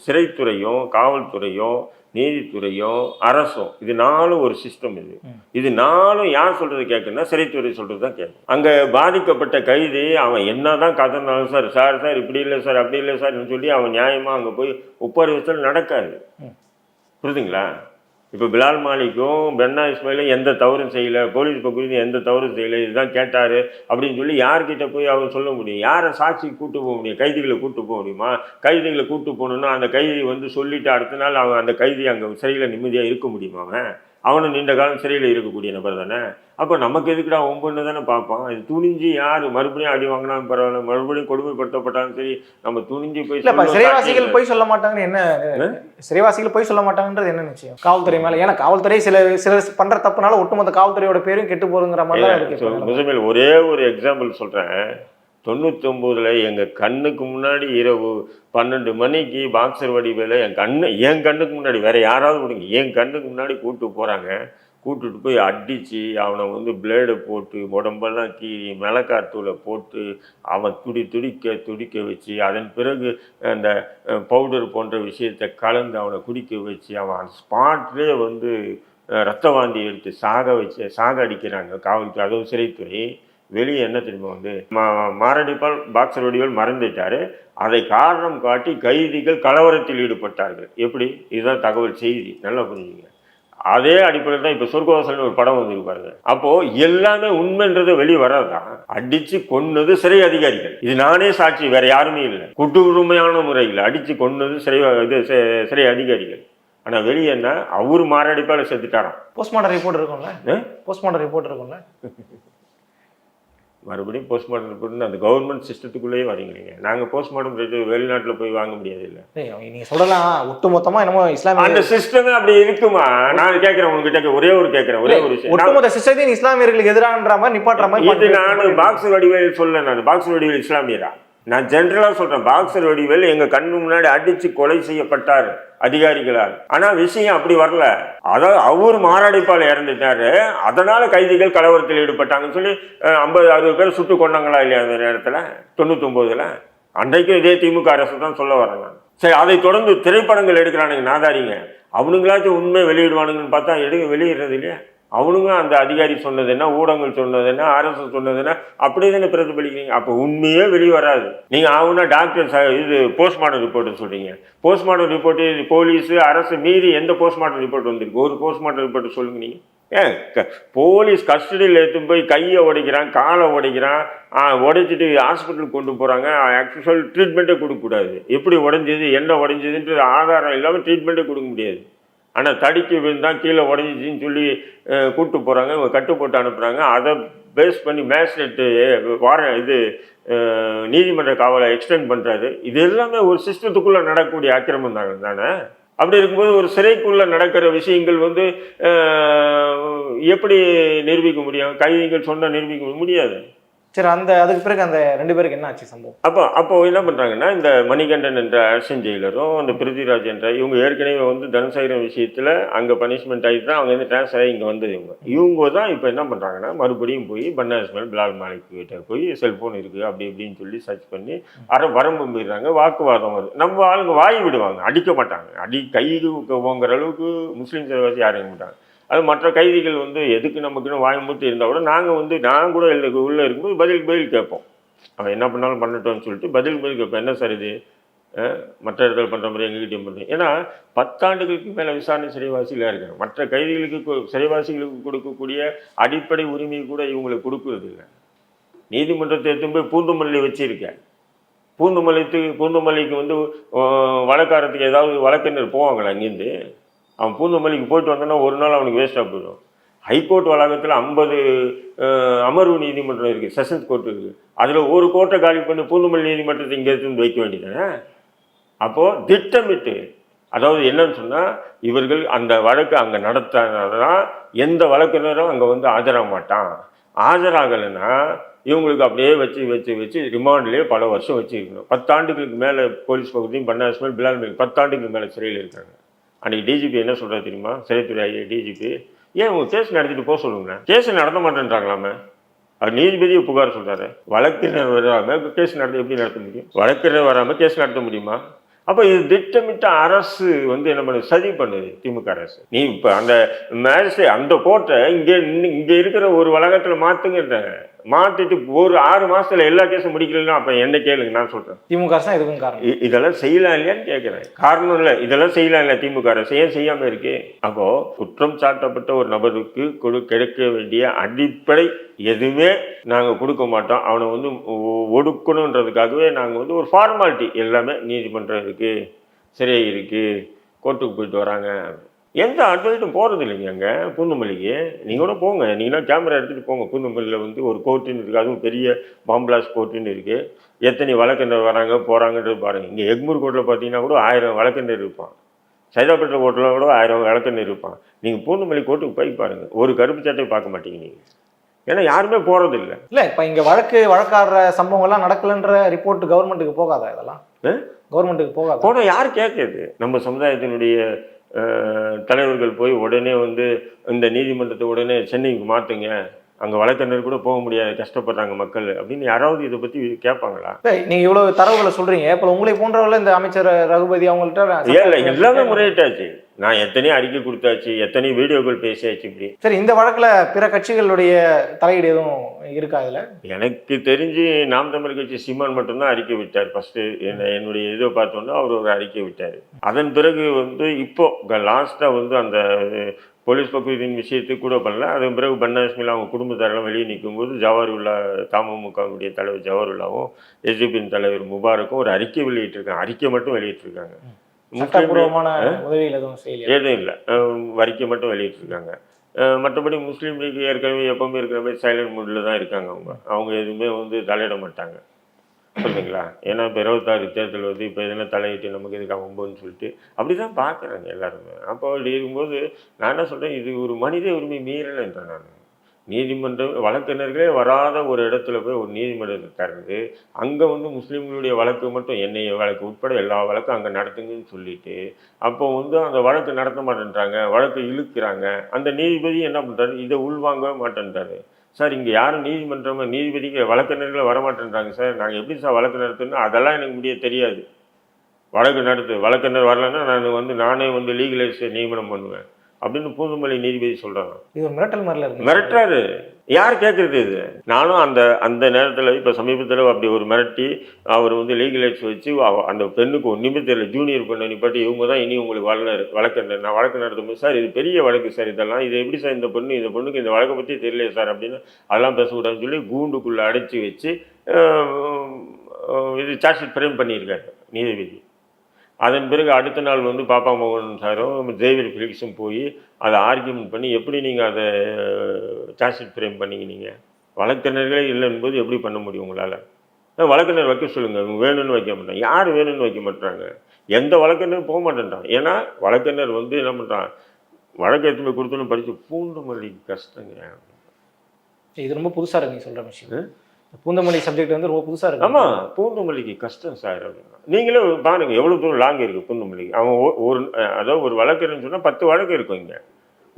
சிறைத்துறையும் காவல்துறையும் நீதித்துறையும் அரசும் இது நாலும் ஒரு சிஸ்டம் இது. இது நாலும் யார் சொல்றது கேட்குன்னா சிறைத்துறை சொல்றது தான் கேட்கும். அங்க பாதிக்கப்பட்ட கைதி அவன் என்னதான் கதனாலும் சார் சார் சார் இப்படி இல்லை சார் அப்படி இல்லை சார்னு சொல்லி அவன் நியாயமா அங்க போய் ஒப்பாரி வச்சாலும் நடக்காது. ம். புரியுதுங்களா? இப்போ பிலால் மாலிக்கும் பென்னா இஸ்மாயிலும் எந்த தவறும் செய்யலை போலீஸ் பகுதியில் எந்த தவறும் செய்யலை இதுதான் கேட்டார் அப்படின்னு சொல்லி யார்கிட்ட போய் அவர் சொல்ல முடியும்? யாரை சாட்சி கூட்டு போக முடியும்? கைதிகளை கூட்டு போக முடியுமா? கைதிகளை கூட்டு போகணுன்னா அந்த கைதி வந்து சொல்லிவிட்டு அடுத்த நாள் அவன் அந்த கைதி அங்கே சிறையில் நிம்மதியாக இருக்க முடியுமா அவன்? அவனும் நீண்ட காலம் சிறையில் இருக்கக்கூடிய நபர் தானே? அப்போ நமக்கு எதுக்குடா ஒம்பொண்ணு தானே பார்ப்பான்? இது துணிஞ்சு யார்? மறுபடியும் அடி வாங்கினாலும் பரவாயில்ல மறுபடியும் கொடுமைப்படுத்தப்பட்டாலும் சரி நம்ம துணிஞ்சு போய் சிறைவாசிகள் போய் சொல்ல மாட்டாங்கன்னு என்ன சிறைவாசிகள் போய் சொல்ல மாட்டாங்கன்றது என்ன நிச்சயம்? காவல்துறை மேல ஏன்னா காவல்துறை சில சில பண்ற தப்புனால ஒட்டுமொத்த காவல்துறையோட பேரும் கெட்டு போகுங்கிற மாதிரி தான் இருக்கு. ஒரே ஒரு எக்ஸாம்பிள் சொல்கிறேன் தொண்ணூத்தொம்போதுல எங்கள் கண்ணுக்கு முன்னாடி இரவு பன்னெண்டு மணிக்கு பாக்ஸர் வடிவேல என் கண்ணு என் கண்ணுக்கு முன்னாடி வேற யாராவது கொடுங்க என் கண்ணுக்கு முன்னாடி கூப்பிட்டு போகிறாங்க கூட்டுட்டு போய் அடித்து அவனை வந்து பிளேடு போட்டு உடம்பெல்லாம் கீறி மிளகாத்தூளை போட்டு அவன் துடி துடிக்க துடிக்க வச்சு அதன் பிறகு அந்த பவுடர் போன்ற விஷயத்தை கலந்து அவனை குடிக்க வச்சு அவன் ஸ்பாட்லேயே வந்து ரத்த வாந்தி எடுத்து சாக வச்சு சாக அடிக்கிறாங்க. காவல்துறை அதுவும் சிறைத்துறை. வெளியே என்ன தெரியுமா வந்து மா- மாரடைப்பால் பாக்ஸர் வடிவேல் மறந்துட்டாரு அதை காரணம் காட்டி கைதிகள் கலவரத்தில் ஈடுபட்டார்கள். எப்படி? இதுதான் தகவல் செய்தி. நல்லா புரிஞ்சுங்க. அதே அடிப்படையில் தான் இப்போ சொர்க்கவாசல்னு ஒரு படம் வந்திருக்கு பாருங்க. அப்போ எல்லாமே உண்மைன்றது வெளியே வராதான் அடிச்சு கொன்னது சிறை அதிகாரிகள். இது நானே சாட்சி வேற யாருமே இல்லை. குட்டுரிமையான முறையில் அடிச்சு கொன்னது சிறை இது சிறை அதிகாரிகள். ஆனா வெளியே என்ன? அவரு மாரடைப்பால செத்துட்டாராம். போஸ்ட்மார்ட்டம் ரிப்போர்ட் இருக்கும்ல? போஸ்ட்மார்ட்டம் ரிப்போர்ட் இருக்கும்ல? மறுபடியும் போஸ்ட்மார்ட்டம் ரிப்போர்ட் அந்த கவர்மெண்ட் சிஸ்டத்துக்குள்ளேயே வரீங்க நீங்க நாங்க போஸ்ட்மார்ட்டம் ரிப்போர்ட் வெளிநாட்டுல போய் வாங்க முடியாது இல்ல ஏய், அவங்க நீங்க சொல்லலாம். ஒட்டு மொத்தமா என்னமோ இஸ்லாமிய அந்த சிஸ்டமே அப்படி இருக்குமா? நான் கேட்கிறேன் உங்ககிட்ட ஒரே ஒரு கேட்கிறேன் ஒரே ஒரு விஷயம். ஒட்டுமொத்த சிஸ்டத்தையும் இஸ்லாமியர்களுக்கு எதிரான்ற மாதிரி நிப்பாட்டுற மாதிரி இது. நான் பாக்ஸர் வடிவேல் சொல்ல நான். பாக்ஸர் வடிவேல் இஸ்லாமியரா? நான் ஜென்ரலாக சொல்கிறேன் பாக்ஸர் வடிவேல் எங்கள் கண் முன்னாடி அடிச்சு கொலை செய்யப்பட்டார் அதிகாரிகளால். ஆனால் விஷயம் அப்படி வரல. அதாவது அவர் மாரடைப்பால் இறந்துட்டாரு. அதனால் கைதிகள் கலவரத்தில் ஈடுபட்டாங்கன்னு சொல்லி ஐம்பது அறுபது பேர் சுட்டு கொண்டாங்களா இல்லையா அந்த நேரத்தில்? தொண்ணூத்தொம்போதில். அன்றைக்கும் இதே திமுக அரசு தான் சொல்ல வரேன் நான். சரி அதை தொடர்ந்து திரைப்படங்கள் எடுக்கிறானுங்க நாதாரிங்க. அவனுங்களாச்சும் உண்மை வெளியிடுவானுங்கன்னு பார்த்தா எடுக்க வெளியிடுறது இல்லையா? அவனுங்க அந்த அதிகாரி சொன்னது என்ன ஊடகங்கள் சொன்னது என்ன அரசு சொன்னது என்ன அப்படியே தானே பிரதிபலிக்கிறீங்க. அப்போ உண்மையே வெளியே வராது. நீங்கள் ஆகுனா டாக்டர் ச இது போஸ்ட்மார்ட்டம் ரிப்போர்ட் சொல்கிறீங்க போஸ்ட்மார்ட்டம் ரிப்போர்ட்டு போலீஸு அரசு மீறி எந்த போஸ்ட்மார்ட்டம் ரிப்போர்ட் வந்திருக்கு? ஒரு போஸ்ட்மார்ட்டம் ரிப்போர்ட் சொல்லுங்க நீங்கள் ஏன்? போலீஸ் கஸ்டடியில் எடுத்துன்னு போய் கையை உடைக்கிறான் காலை உடைக்கிறான் உடைச்சிட்டு ஹாஸ்பிட்டலுக்கு கொண்டு போகிறாங்க ஆக்சுவல் ட்ரீட்மெண்ட்டே கொடுக்கக்கூடாது. எப்படி உடஞ்சது என்ன உடைஞ்சதுன்றது ஆதாரம் இல்லாமல் ட்ரீட்மெண்ட்டே கொடுக்க முடியாது. ஆனால் தடிக்கு விழுந்தான் கீழே உடஞ்சிச்சின்னு சொல்லி கூப்பிட்டு போகிறாங்க இவங்க கட்டு போட்டு அனுப்புகிறாங்க அதை பேஸ் பண்ணி மேஜிஸ்ட்ரேட்டு வார இது நீதிமன்ற காவலை எக்ஸ்டெண்ட் பண்ணுறாரு இது எல்லாமே ஒரு சிஸ்டத்துக்குள்ளே நடக்கக்கூடிய ஆக்கிரமம் தானே தானே? அப்படி இருக்கும்போது ஒரு சிறைக்குள்ளே நடக்கிற விஷயங்கள் வந்து எப்படி நிரூபிக்க முடியும்? கைதிகள் சொன்னால் நிரூபிக்க முடியாது. சரி அந்த அதுக்கு பிறகு அந்த ரெண்டு பேருக்கு என்ன ஆச்சு சம்பவம்? அப்போ அப்போ என்ன பண்ணுறாங்கன்னா இந்த மணிகண்டன் என்ற அரசன் ஜெயிலரும் அந்த பிருத்திராஜ் என்ற இவங்க ஏற்கனவே வந்து தனசேகரன் விஷயத்தில் அங்கே பனிஷ்மெண்ட் ஆகிட்டு தான் அவங்க வந்து டிரான்ஸ்ஃபர் ஆகி இங்கே வந்தது இவங்க. இவங்க தான் இப்போ என்ன பண்ணுறாங்கன்னா மறுபடியும் போய் பன்னா இஸ்மாயில் பிலால் மாலிக் கிட்ட போய் செல்ஃபோன் இருக்குது அப்படி இப்படின்னு சொல்லி சர்ச் பண்ணி அரை வரம்பு மீறாங்க வாக்குவாதம் வருது. நம்ம ஆளுங்க வாய் விடுவாங்க அடிக்க மாட்டாங்க. அடி கைக்கு போங்கிற அளவுக்கு முஸ்லீம் சிலவாசி யாரும் மாட்டாங்க அது மற்ற கைதிகள் வந்து எதுக்கு நமக்குன்னு வாய்மூத்து இருந்தால் கூட நாங்கள் வந்து நான் கூட இல்லை உள்ளே இருக்கும்போது பதில் பதில் கேட்போம். அவன் என்ன பண்ணாலும் பண்ணட்டோம்னு சொல்லிட்டு பதில் பதில் கேட்பேன் என்ன சார் இது? மற்ற இடத்துல பண்ணுற மாதிரி எங்ககிட்டயும் பண்ணுறேன் ஏன்னா பத்தாண்டுகளுக்கு மேலே விசாரணை சிறைவாசிகளாக இருக்காங்க மற்ற கைதிகளுக்கு சிறைவாசிகளுக்கு கொடுக்கக்கூடிய அடிப்படை உரிமை கூட இவங்களுக்கு கொடுக்கறது இல்லை நீதிமன்றத்தை எடுத்து போய் பூந்துமல்லி வச்சுருக்கேன். பூந்துமலைக்கு பூந்துமல்லிக்கு வந்து வழக்காரத்துக்கு ஏதாவது வழக்கறிஞர் போவாங்களா இங்கேருந்து? அவன் பூந்தமல்லிக்கு போயிட்டு வந்தான்னா ஒரு நாள் அவனுக்கு வேஸ்ட்டாக போயிடும். ஹைகோர்ட் வளாகத்தில் ஐம்பது அமர்வு நீதிமன்றம் இருக்குது செஷன்ஸ் கோர்ட் இருக்குது அதில் ஒரு கோர்ட்டை காலி பண்ணி பூந்தமல்லி நீதிமன்றத்தை இங்கே எடுத்துன்னு வைக்க வேண்டியதானே? அப்போது திட்டமிட்டு அதாவது என்னன்னு சொன்னால் இவர்கள் அந்த வழக்கு அங்கே நடத்தினாதான் எந்த வழக்கினரும் அங்கே வந்து ஆஜராக மாட்டான். ஆஜராகலைன்னா இவங்களுக்கு அப்படியே வச்சு வச்சு வச்சு ரிமாண்ட்லேயே பல வருஷம் வச்சுருக்கணும். பத்தாண்டுகளுக்கு மேலே போலீஸ் பகுதியும் பன்னாஸ்மல் பிலால் பத்தாண்டுகளுக்கு மேலே சிறையில் இருக்காங்க. அன்றைக்கி டிஜிபி என்ன சொல்கிறார் தெரியுமா? சிறைத்துறை ஐயா டிஜிபி ஏன் உங்கள் கேஸ் நடத்திட்டு போக சொல்லுங்க? கேஸ் நடத்த மாட்டேன்றாங்களாமே? அவர் நீதிபதியை புகார் சொல்கிறாரு வழக்கினர் வராமல் கேஸ் நடத்த எப்படி நடத்த முடியும்? வழக்கினர் வராமல் கேஸ் நடத்த முடியுமா? அப்போ இது திட்டமிட்ட அரசு வந்து என்ன பண்ணுது சதி பண்ணுது திமுக அரசு. நீ இப்போ அந்த மேஜிஸ்ட்ரேட் அந்த கோர்ட்டை இங்கே இங்கே இருக்கிற ஒரு வழக்கத்தில் மாற்றுங்கன்றாங்க மாற்றிட்டு ஒரு ஆறு மாசத்துல எல்லா கேஸும் முடிக்கலன்னா அப்போ என்ன கேளுங்க நான் சொல்கிறேன் திமுக அரசு இதுக்கும் காரணம். இதெல்லாம் செய்யலாம் இல்லையான்னு கேட்குறேன். காரணம் இல்லை இதெல்லாம் செய்யலாம் இல்லை திமுக அரசு ஏன் செய்யாமல் இருக்கு? அப்போ குற்றம் சாட்டப்பட்ட ஒரு நபருக்கு கொடு கிடைக்க வேண்டிய அடிப்படை எதுவுமே நாங்கள் கொடுக்க மாட்டோம். அவனை வந்து ஒடுக்கணுன்றதுக்காகவே நாங்கள் வந்து ஒரு ஃபார்மாலிட்டி எல்லாமே நீதிமன்றம் இருக்குது சிறை இருக்குது கோர்ட்டுக்கு போயிட்டு வராங்க. எந்த அட்வொகேட்டும் போகிறது இல்லைங்க அங்கே பூந்தமல்லிக்கு. நீங்கள் கூட போங்க. நீங்கன்னா கேமரா எடுத்துகிட்டு போங்க. பூந்தமல்லியில் வந்து ஒரு கோர்ட்டுன்னு இருக்குது அதுவும் பெரிய பாம்பிளாஸ் கோர்ட்டுன்னு இருக்குது எத்தனை வழக்கறிஞர் வராங்க போகிறாங்கன்றது பாருங்கள் இங்கே எக்மூர் கோர்ட்டில் பார்த்தீங்கன்னா கூட ஆயிரம் வழக்கறிஞர் இருப்பான். சைதாப்பேட்டை கோர்ட்டில் கூட ஆயிரம் வழக்கறிஞர் இருப்பான். நீங்கள் பூந்தமல்லி கோர்ட்டுக்கு போய் பாருங்கள் ஒரு கருப்பு சட்டையை பார்க்க மாட்டீங்க நீங்கள் ஏன்னா யாருமே போகிறது இல்லை. இல்ல இப்ப இங்க வழக்கு வழக்காடுற சம்பவங்கள்லாம் நடக்கலன்ற ரிப்போர்ட் கவர்மெண்ட்டுக்கு போகாதா இதெல்லாம்? கவர்மெண்ட்டுக்கு போகாதா? போனால் யார் கேட்குறது நம்ம சமுதாயத்தினுடைய தலைவர்கள் போய் உடனே வந்து இந்த நீதிமன்றத்தை உடனே சென்னைக்கு மாற்றுங்க அங்கே வழக்கறிஞர் கூட போக முடியாது கஷ்டப்படுறாங்க மக்கள் அப்படின்னு யாராவது இதை பற்றி கேட்பாங்களா? இல்ல, நீங்க இவ்வளவு தரவுகளை சொல்றீங்க. இப்ப உங்களை போன்றவர்கள் இந்த அமைச்சர் ரகுபதி அவங்கள்ட்ட இல்லை எல்லாமே முறையிட்டாச்சு. நான் எத்தனையோ அறிக்கை கொடுத்தாச்சு எத்தனையோ வீடியோக்கள் பேசியாச்சு இப்படி. சரி இந்த வழக்குல பிற கட்சிகளுடைய தலையீடு எதுவும் இருக்கா இதுல? எனக்கு தெரிஞ்சு நாம் தமிழ் கட்சி சீமான் மட்டும்தான் அறிக்கை விட்டார். ஃபர்ஸ்ட் என்ன என்னுடைய இதை பார்த்தோன்னா அவர் ஒரு அறிக்கை விட்டார். அதன் பிறகு வந்து இப்போ லாஸ்ட்டாக வந்து அந்த போலீஸ் பகுதியின் விஷயத்துக்கு கூட பண்ணல. அதன் பிறகு பன்னாஸ்மில் அவங்க குடும்பத்தாரெல்லாம் வெளியே நிற்கும்போது ஜவஹர்லா தமுமுகவுடைய தலைவர் ஜவஹர்லாவும் எஸ்டிபியின் தலைவர் முபாரக்கும் ஒரு அறிக்கை வெளியிட்டிருக்காங்க. அறிக்கை மட்டும் வெளியிட்டிருக்காங்க. சட்டப்பூர்வமான உதவிகள் எதுவும் செய்யலையா? எதுவும் இல்லை. அறிக்கை மட்டும் வெளியிட்டிருக்காங்க. மற்றபடி முஸ்லீம் லீக் ஏற்கனவே எப்பவுமே இருக்கிற மாதிரி சைலண்ட் மூடில் தான் இருக்காங்க அவங்க. அவங்க எதுவுமே வந்து தலையிட மாட்டாங்க. சரிங்களா ஏன்னா இப்போ இருபத்தாறு தேர்தல் வந்து இப்போ எதனா தலையிட்டு நமக்கு இதுக்கு வம்புன்னு சொல்லிட்டு அப்படி தான் பார்க்குறாங்க எல்லாருமே. அப்போ அப்படி இருக்கும்போது நான் என்ன சொல்கிறேன் இது ஒரு மனித உரிமை மீறலைன்றேன் நான் நீதிமன்றம் வழக்கறிஞர்களே வராத ஒரு இடத்துல போய் ஒரு நீதிமன்றத்தை திறந்து அங்கே வந்து முஸ்லீம்களுடைய வழக்கு மட்டும் என்ஐஏ வழக்கு உட்பட எல்லா வழக்கும் அங்கே நடத்துங்கன்னு சொல்லிட்டு அப்போ வந்து அந்த வழக்கு நடத்த மாட்டேன்றாங்க வழக்கு இழுக்கிறாங்க. அந்த நீதிபதி என்ன பண்ணுறாரு இதை உள்வாங்க மாட்டேன்றாரு. சார் இங்கே யாரும் நீதிமன்றம் நீதிபதிக்கு வழக்கறிஞர்கள் வர மாட்டேன்றாங்க சார். நாங்கள் எப்படி சார் வழக்கு நடத்தணும் அதெல்லாம் எனக்கு முடிய தெரியாது. வழக்கு நடத்து வழக்கறிஞர் வரலன்னா நான் வந்து நானே வந்து லீகலைஸ் நியமனம் பண்ணுவேன். அப்படின்னு பூந்தமல்லி நீதிபதி சொல்றாங்க. இது மிரட்டல் இருக்கு மிரட்டுறாரு. யார் கேட்குறது இது? நானும் அந்த அந்த நேரத்தில் இப்போ சமீபத்தில் அப்படி ஒரு மிரட்டி அவர் வந்து லீகல் எய்ட்ஸ் வச்சு அந்த பெண்ணுக்கு ஒன்றுமே தெரியல ஜூனியர் பெண்ணை நிப்பாட்டி இவங்க தான் இனி உங்களுக்கு வள வழக்கு நான் வழக்கு நடத்தும்போது சார் இது பெரிய வழக்கு சார் இதெல்லாம். இது எப்படி சார் இந்த பொண்ணு இந்த பொண்ணுக்கு இந்த வழக்கை பற்றி தெரியல சார் அப்படின்னு அதெல்லாம் பேசக்கூடாதுன்னு சொல்லி கூண்டுக்குள்ளே அடைச்சி வச்சு இது சார்ஜ் ஷீட் ஃப்ரேம் பண்ணியிருக்காரு நீதிபதி. அதன் பிறகு அடுத்த நாள் வந்து பாப்பா மோகன் சாரும் ஜேவியர் ஃபிலிக்ஸும் போய் அதை ஆர்கியூமெண்ட் பண்ணி எப்படி நீங்கள் அதை சார்ஜ் ஃப்ரேம் பண்ணீங்க நீங்கள் வழக்கறிஞர்களே இல்லை என்பது எப்படி பண்ண முடியும் உங்களால்? வழக்கறிஞர் வைக்க சொல்லுங்கள் இவங்க வேணும்னு வைக்க மாட்டாங்க. யார் வேணும்னு வைக்க மாட்டாங்க? எந்த வழக்கறிஞரும் போக மாட்டேன்றான். ஏன்னா வழக்கறிஞர் வந்து என்ன பண்ணுறான் வழக்கு எடுத்து போய் கொடுத்தோன்னு படித்து பூண்டுமல்லி கஷ்டங்க. இது ரொம்ப புதுசா இருக்கு நீங்க சொல்ற விஷயம். பூந்தமல்லி சப்ஜெக்ட் வந்து ரொம்ப புதுசாக இருக்கு. ஆமாம் பூந்தமல்லிக்கு கஷ்டம் சார் நீங்களே பாருங்க எவ்வளோ தூரம் லாங் இருக்குது பூந்தமல்லிக்கு அவன் ஒரு அதாவது ஒரு வழக்குன்னு சொன்னால் பத்து வழக்கு இருக்கும் இங்கே.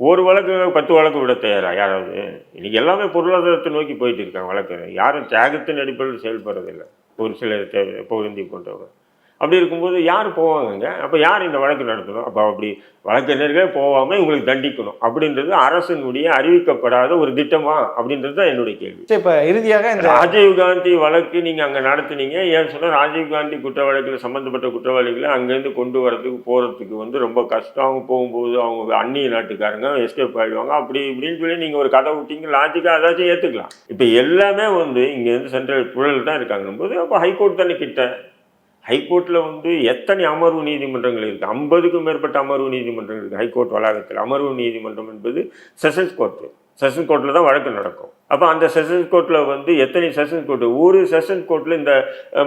ஒரு வழக்கு பத்து வழக்கு விட தயாரா யாராவது? இன்னைக்கு எல்லாமே பொருளாதாரத்தை நோக்கி போயிட்டு இருக்காங்க வழக்கு யாரும் தியாகத்தின் அடிப்படையில் செயல்படுறதில்லை. ஒரு சில தேவை போன்றவங்க அப்படி இருக்கும்போது யார் போவாங்கங்க? அப்போ யார் இந்த வழக்கு நடத்தணும்? அப்போ அப்படி வழக்கறிஞர்களே போகாமல் இவங்களுக்கு தண்டிக்கணும். அப்படின்றது அரசினுடைய அறிவிக்கப்படாத ஒரு திட்டமா? அப்படின்றது தான் என்னுடைய கேள்வி. இப்ப இறுதியாக இந்த ராஜீவ் காந்தி வழக்கு நீங்க அங்க நடத்துனீங்க. ஏன்னு சொன்னா ராஜீவ் காந்தி குற்ற வழக்கில் சம்பந்தப்பட்ட குற்றவாளிகளை அங்கேருந்து கொண்டு வரதுக்கு போறதுக்கு வந்து ரொம்ப கஷ்டம். அவங்க போகும்போது அவங்க அந்நிய நாட்டுக்காரங்க எஸ்கேப் ஆயிடுவாங்க. அப்படி இப்படின்னு சொல்லி நீங்க ஒரு கதை விட்டீங்க. லாஜிக்கா அதாச்சும் ஏத்துக்கலாம். இப்ப எல்லாமே வந்து இங்க இருந்து சென்ட்ரல் புழல் தான் இருக்காங்க போது அப்போ ஹைகோர்ட் தானே கிட்ட? ஹைகோர்ட்டில் வந்து எத்தனை அமர்வு நீதிமன்றங்கள் இருக்குது ஐம்பதுக்கும் மேற்பட்ட அமர்வு நீதிமன்றங்கள் இருக்குது ஹைகோர்ட் வளாகத்தில். அமர்வு நீதிமன்றம் என்பது செஷன்ஸ் கோர்ட்டு. செஷன் கோர்ட்டில் தான் வழக்கு நடக்கும். அப்போ அந்த செஷன்ஸ் கோர்ட்டில் வந்து எத்தனை செஷன்ஸ் கோர்ட்டு? ஒரு செஷன் கோர்ட்டில் இந்த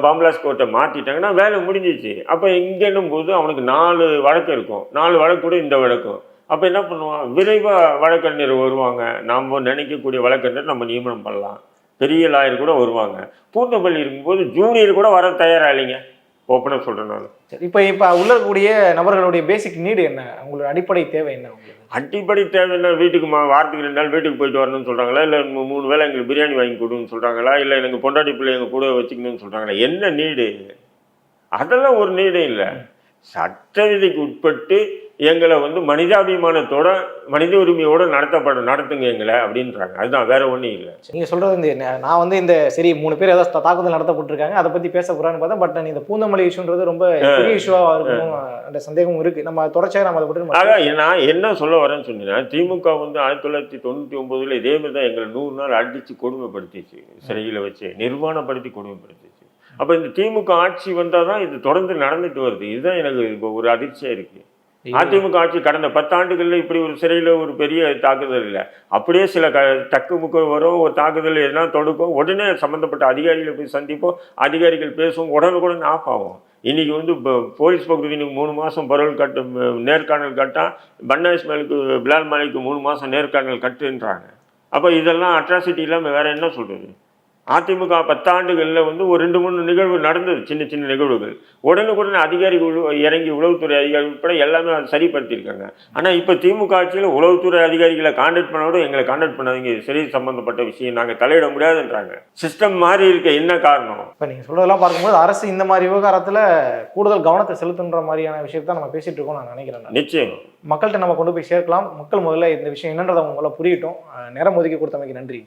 பாம்பலாஸ் கோர்ட்டை மாற்றிட்டாங்கன்னா வேலை முடிஞ்சிச்சு. அப்போ இங்கேன்னும் போது அவனுக்கு நாலு வழக்கு இருக்கும். நாலு வழக்கு கூட இந்த வழக்கும். அப்போ என்ன பண்ணுவான்? விரைவாக வழக்கறிஞர் வருவாங்க. நாம் நினைக்கக்கூடிய வழக்கறிஞர் நம்ம நியமனம் பண்ணலாம். பெரிய லாயர் கூட வருவாங்க. பூந்தப்பள்ளி இருக்கும்போது ஜூனியர் கூட வர தயாராக இல்லைங்க. ஓப்பனாக சொல்கிறேன் நான். சரி, இப்ப இப்ப உள்ள இருக்கக்கூடிய நபர்களுடைய பேசிக் நீடு என்ன? உங்களோட அடிப்படை தேவை என்ன உங்களுக்கு? அடிப்படை தேவைன்னா வீட்டுக்கு மா வாரத்துக்கு ரெண்டு நாள் வீட்டுக்கு போயிட்டு வரணும்னு சொல்கிறாங்களா இல்லை மூணு வேளை எங்களுக்கு பிரியாணி வாங்கி கொடுன்னு சொல்கிறாங்களா இல்லை எனக்கு பொண்டாட்டி பிள்ளை எங்கள் கூட வச்சுக்கணும்னு சொல்கிறாங்களா என்ன நீடு அதெல்லாம் ஒரு நீடே இல்லை. சட்ட விதிக்கு உட்பட்டு எங்களை வந்து மனிதாபிமானத்தோட மனித உரிமையோட நடத்தப்பட நடத்துங்க எங்களை அப்படின்றாங்க. அதுதான் வேற ஒன்றும் இல்லை. நீங்க சொல்றது இந்த ந- நான் வந்து இந்த சரி மூணு பேர் ஏதாவது தாக்குதல் நடத்தப்பட்டிருக்காங்க அதை பத்தி பேச போறான்னு பார்த்தா பட் இந்த பூந்தமல்லி இஷ்யூன்றது ரொம்ப பெரிய இஷ்யூவா இருக்கணும் அந்த சந்தேகம் இருக்கு. நம்ம தொடர்ச்சியாக நம்ம அதை பற்றி நான் என்ன சொல்ல வரேன்னு சொன்னீங்கன்னா திமுக வந்து ஆயிரத்தி தொள்ளாயிரத்தி தொண்ணூற்றி ஒம்போதில் இதே மாதிரி தான் எங்களை நூறு நாள் அடித்து கொடுமைப்படுத்திச்சு சிறையில் வச்சு நிர்வாணப்படுத்தி கொடுமைப்படுத்திச்சு. அப்போ இந்த திமுக ஆட்சி வந்தால் தான் இது தொடர்ந்து நடந்துட்டு வருது. இதுதான் எனக்கு இப்போ ஒரு அதிர்ச்சியாக இருக்குது அதிமுக ஆட்சி கடந்த பத்தாண்டுகளில் இப்படி ஒரு சிறையில் ஒரு பெரிய தாக்குதல் இல்லை. அப்படியே சில க டக்கு முக்க வரும் ஒரு தாக்குதல் எதுனா தொடுக்கும் உடனே சம்மந்தப்பட்ட அதிகாரிகளை போய் சந்திப்போம் அதிகாரிகள் பேசுவோம் உடனுக்குடன் ஆஃப் ஆகும் இன்றைக்கி வந்து இப்போ போலீஸ் பகுதிக்கு இன்னைக்கு மூணு மாதம் பரவல் கட்டு நேர்காணல் கட்டா பன்னா இஸ்மாயிலுக்கு பிலால் மாலிக்கு மூணு மாதம் நேர்காணல் கட்டுன்றாங்க. அப்போ இதெல்லாம் அட்ராசிட்டி இல்லாமல் வேற என்ன சொல்கிறது அதிமுக பத்தாண்டுகளில் வந்து ஒரு ரெண்டு மூணு நிகழ்வு நடந்தது சின்ன சின்ன நிகழ்வுகள். உடனுக்குடன் அதிகாரிகள் இறங்கி உளவுத்துறை அதிகாரி உட்பட எல்லாமே அதை சரிப்படுத்தியிருக்காங்க. ஆனால் இப்போ திமுக ஆட்சியில் உளவுத்துறை அதிகாரிகளை கான்டாக்ட் பண்ணோட எங்களை கான்டாக்ட் பண்ணாதீங்க. சரி சம்பந்தப்பட்ட விஷயம். நாங்கள் தலையிட முடியாதுன்றாங்க. சிஸ்டம் மாறி இருக்க. என்ன காரணம்? இப்போ நீங்கள் சொல்றதெல்லாம் பார்க்கும்போது அரசு இந்த மாதிரி விவகாரத்தில் கூடுதல் கவனத்தை செலுத்துன்ற மாதிரியான விஷயத்தை நம்ம பேசிட்டு இருக்கோம் நான் நினைக்கிறேன் நான். நிச்சயம். மக்கள்கிட்ட நம்ம கொண்டு போய் சேர்க்கலாம். மக்கள் முதல்ல இந்த விஷயம் என்னன்றதை முதல்ல புரியட்டும். நேரம் ஒதுக்கி கொடுத்தமைக்கு நன்றி.